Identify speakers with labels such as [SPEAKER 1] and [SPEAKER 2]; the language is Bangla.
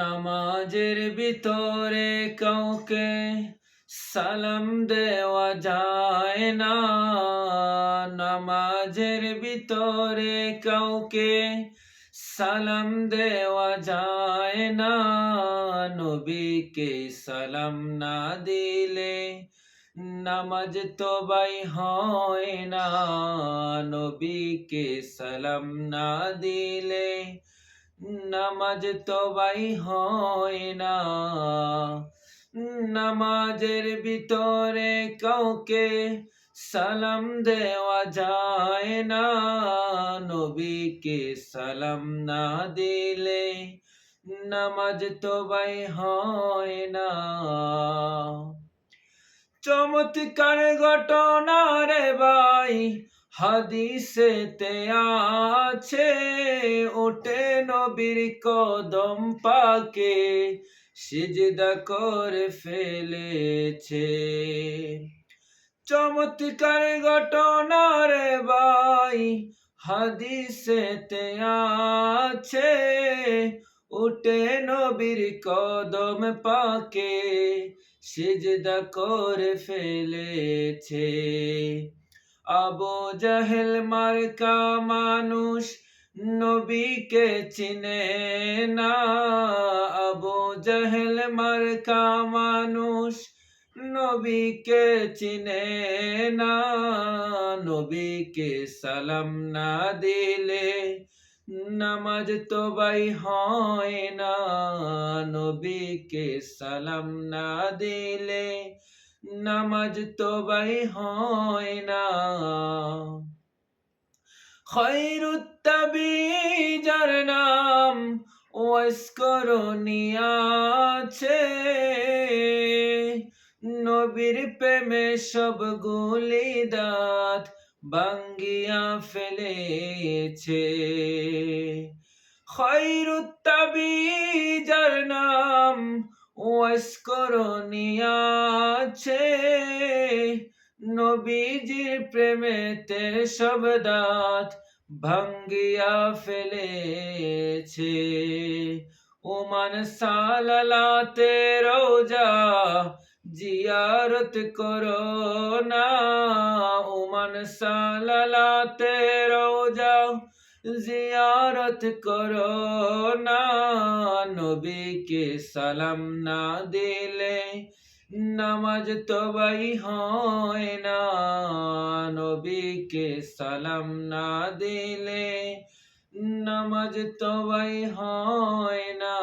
[SPEAKER 1] নামাজের ভিতরে কাউকে সালাম দেওয়া যায় না। নামাজের ভিতরে কাউকে সালাম দেওয়া যায় না। নবীকে সালাম না দিলে নামাজ তো বাই হয় না। নবীকে সালাম না দিলে নামাজ তো বাই হয় না। নামাজের ভিতরে কাউকে সালাম দেওয়া যায় না। নবীকে সালাম না দিলে নামাজ তো বাই হয় না। চমৎকার ঘটনা রে ভাই হাদিসেতে আছে ওটে নবীর কদম পাকে, সিজদা করে ফেলেছে। চমৎকার ঘটনা রে ভাই হাদিসেতে আছে উঠে নবীর কদম পাকে, সিজদা করে ফেলেছে। আবু জাহেল মার্কা মানুষ নবীকে চিনে না। আবু জাহেল মার্কা মানুষ নবীকে চিনে না। নবীকে সালাম না দিলে নামাজ তো বাই হয় না। নবীকে সালাম না দিলে নামাজ তো বাই হয় না। খৈরুত্তাবি যার নাম আছে নবীর প্রেমে সব গুলি দাঁত বাঙ্গিয়া ফেলেছে। খৈরুত্তাবি যার নাম ওয়াস্করণী আছে। নবীজির প্রেমেতে সব দাঁত ভাঙ্গিয়া ফেলেছে। ওমান সালালাতে রোজা জিয়ারত করো না। ওমান সালালাতে রোজা জিয়ারত করো না। নবীকে সালাম না দিলে নামাজ তো বাই হয় না। নবীকে সালাম না দিলে নামাজ তো বাই হয় না।